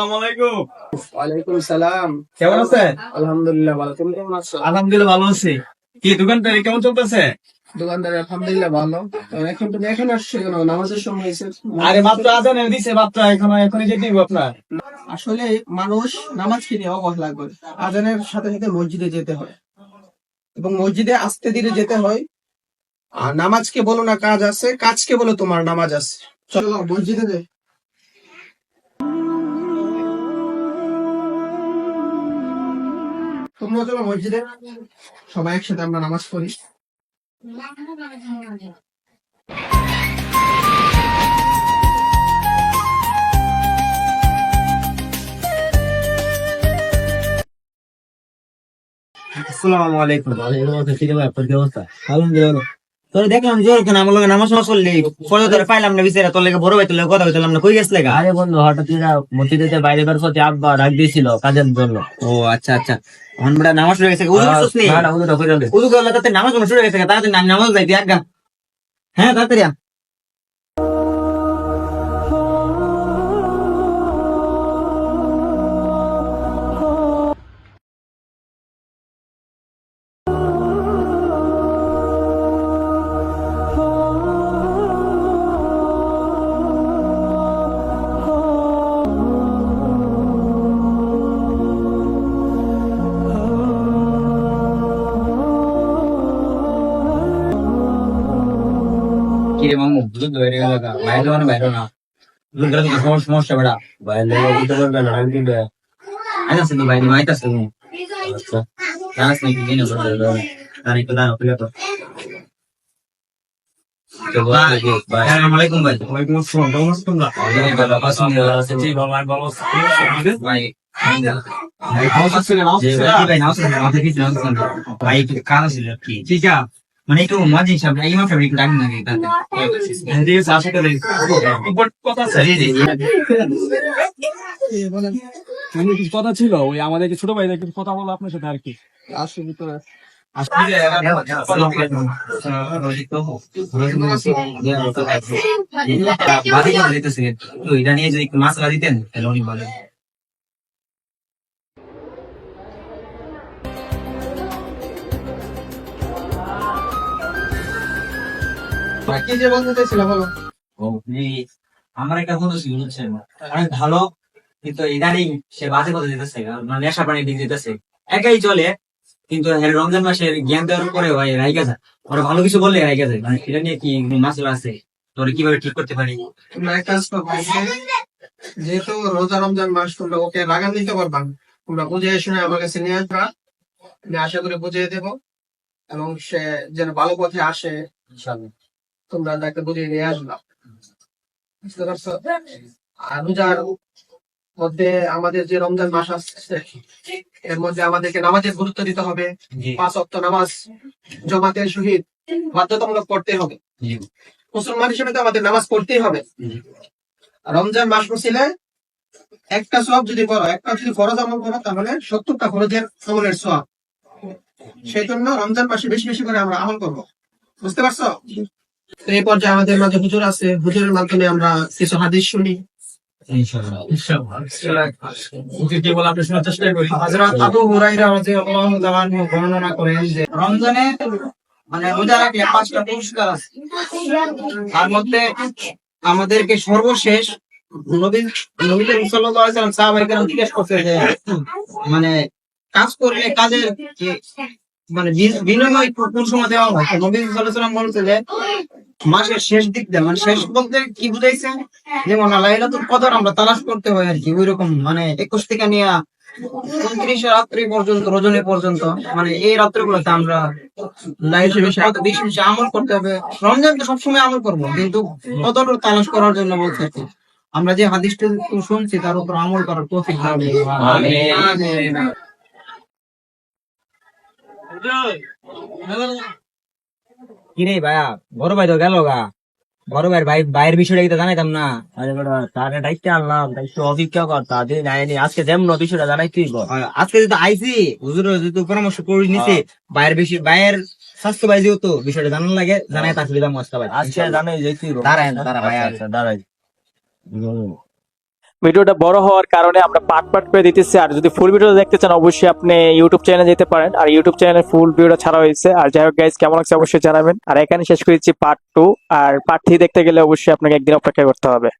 আসসালামু আলাইকুম। ওয়ালাইকুম সালাম। কেমন আছেন? আলহামদুলিল্লাহ ভালো। তুমি কেমন আছো? আলহামদুলিল্লাহ ভালো আছি। কি দোকানটা কেমন চলতেছে? দোকানদার আলহামদুলিল্লাহ ভালো। এখন তুমি এখানে আসছো কেন? নামাজের সময় হয়েছে আরে মাত্র আজান দিছে মাত্র এখন এখনই যেতে দিব আপনার। আসলে মানুষ নামাজ কিনে অবহেলা করে। আজানের সাথে সাথে মসজিদে যেতে হয়। এবং মসজিদে আস্তে ধীরে যেতে হয়। আর নামাজকে বলো না কাজ আছে কাজকে বলো তোমার নামাজ আছে। চলো মসজিদে তোমরা চলো মসজিদে। সবাই একসাথে আমরা নামাজ পড়ি। আসসালামু আলাইকুম। আলহামদুলিল্লাহ। তোর দেখলাম জোর কেন আমার লগে নামাজ নামাজ করলি পরে তোর পাইলাম না বিচারে। তোর লেগে বড় ভাই তোর লগে কথা না। কই গেছলে গা? আরে বন্ধু হঠাৎ করে বাইরে বের করতে আব্বা ডাক দিয়েছিল কাজের জন্য। ও আচ্ছা আচ্ছা। এখন বড় নামাজ শুরু গেছে উদু করছিস না না, না, তো করে। উদু করলে তাতে নামাজ শুরু গেছে তাতে নামাজ যাইতে আজ্ঞা হ্যাঁ তাড়াতাড়ি কি রে মামু দুধ ধরে গেল বাইরে মানে বাইরে না দুধ গেলে সমস্যা বেড়া বাইরে উঠতে পারবে না আমি কিন্তু আইতাছে তো বাইরে আইতাছে তুমি আচ্ছা জানাস নাকি কিনে বলতে আর একটু দাঁড়াও প্রিয় তো ভাই কাজ ছিল কি ঠিক আছে মানে একটু মজা হিসাব এই মাসে একটু ডাক না কি তাতে। আছে আসে তাহলে কথা আছে। বলেন। আমি কিছু কথা ছিল? ওই আমাদের কি ছোট ভাইদের কিছু কথা বলো আপনার সাথে আর কি? আসো ভিতরে তো এটা একটু মাছলা দিতেন কি যে বলো? আমার একটা বন্ধু ছিল বুঝছেন? অনেক ভালো কিন্তু ইদানিং সে বাজে কথা দিতেছে মানে নেশা পানি দিক দিতেছে একাই চলে কিন্তু রমজান মাসের জ্ঞান দেওয়ার পরে ভাই রাইগা যায়। ওরা ভালো কিছু বললে রাইগা যায়। মানে এটা নিয়ে কি মাসলা আছে? তোরা কীভাবে ঠিক করতে পারি? যেহেতু রোজা রমজান মাস তোমরা ওকে লাগান দিতে পারবা। তোমরা বুঝে শুনে আমার কাছে নিয়ে আসবা। আমি আশা করে বুঝিয়ে দেব এবং সে যেন ভালো পথে আসে। তোমরা তাকে বুঝিয়ে নিয়ে আসবা বুঝতে পারছ? আর রোজার মধ্যে আমাদের যে রমজান মাস আসছে এর মধ্যে আমাদেরকে নামাজের গুরুত্ব দিতে হবে। পাঁচ অক্ট নামাজ জমাতের সহিত বাধ্যতামূলক পড়তে হবে। মুসলমান হিসেবে তো আমাদের নামাজ পড়তেই হবে। রমজান মাস মুসিলে একটা সব যদি করো একটা যদি ফরজ আমল করো তাহলে সত্তরটা ফরজের আমলের সব সেই জন্য রমজান মাসে বেশি বেশি করে আমরা আমল করব। বুঝতে পারছ? তো এই পর্যায়ে আমাদের মাঝে হুজুর আছে। হুজুরের মাধ্যমে আমরা কিছু হাদিস শুনি। বর্ণনা করেন যে রমজানে মানে রোজা রাখলে পাঁচটা পুরস্কার আছে। তার মধ্যে আমাদেরকে সর্বশেষ মানে কাজ করলে কাজের যে মানে বিনিময় কোন সময় দেওয়া হয়? নবী আলাইহি বলছে যে মাসের শেষ দিক দিয়ে মানে শেষ বলতে কি বুঝাইছে? যেমন লাইলাতুল কদর আমরা তালাশ করতে হয় আর কি ওইরকম মানে একুশ থেকে নিয়ে উনত্রিশে রাত্রি পর্যন্ত রজনী পর্যন্ত মানে এই রাত্রিগুলোতে আমরা বেশি বেশি আমল করতে হবে। রমজান তো সবসময় আমল করব কিন্তু কতটা তালাশ করার জন্য বলছে। আমরা যে হাদিসটা শুনছি তার উপর আমল করার তৌফিক দান করুন। আমিন। কি রে ভাইয়া বড় ভাই তো গেল গা। বড় ভাই ভাই ভাইয়ের বিষয়টা কি তো জানাইতাম না? আরে বেটা তারে দায়িত্ব আনলাম দায়িত্ব অভিজ্ঞা কর তাদের নাইনি আজকে যেমন বিষয়টা জানাই তুই আজকে যদি আইসি হুজুর যদি পরামর্শ করে নিছে ভাইয়ের বেশি ভাইয়ের স্বাস্থ্য ভাই যেহেতু বিষয়টা জানার লাগে জানাই তার সুবিধা মস্তা ভাই। আজকে জানাই যে তুই দাঁড়ায় দাঁড়া ভাই, আচ্ছা, আচ্ছা, দাঁড়াই। ভিডিওটা বড় হওয়ার কারণে আমরা পার্ট পার্ট করে দিতেছি। আর যদি ফুল ভিডিও দেখতে চান, অবশ্যই আপনি ইউটিউব চ্যানেলে যেতে পারেন। আর ইউটিউব চ্যানেলে ফুল ভিডিওটা ছাড়া হয়েছে। আর যাই হোক গাইজ কেমন লাগছে অবশ্যই জানাবেন। আর এখানে শেষ করেছি পার্ট টু আর পার্ট থ্রি দেখতে গেলে অবশ্যই আপনাকে একদিন অপেক্ষা করতে হবে।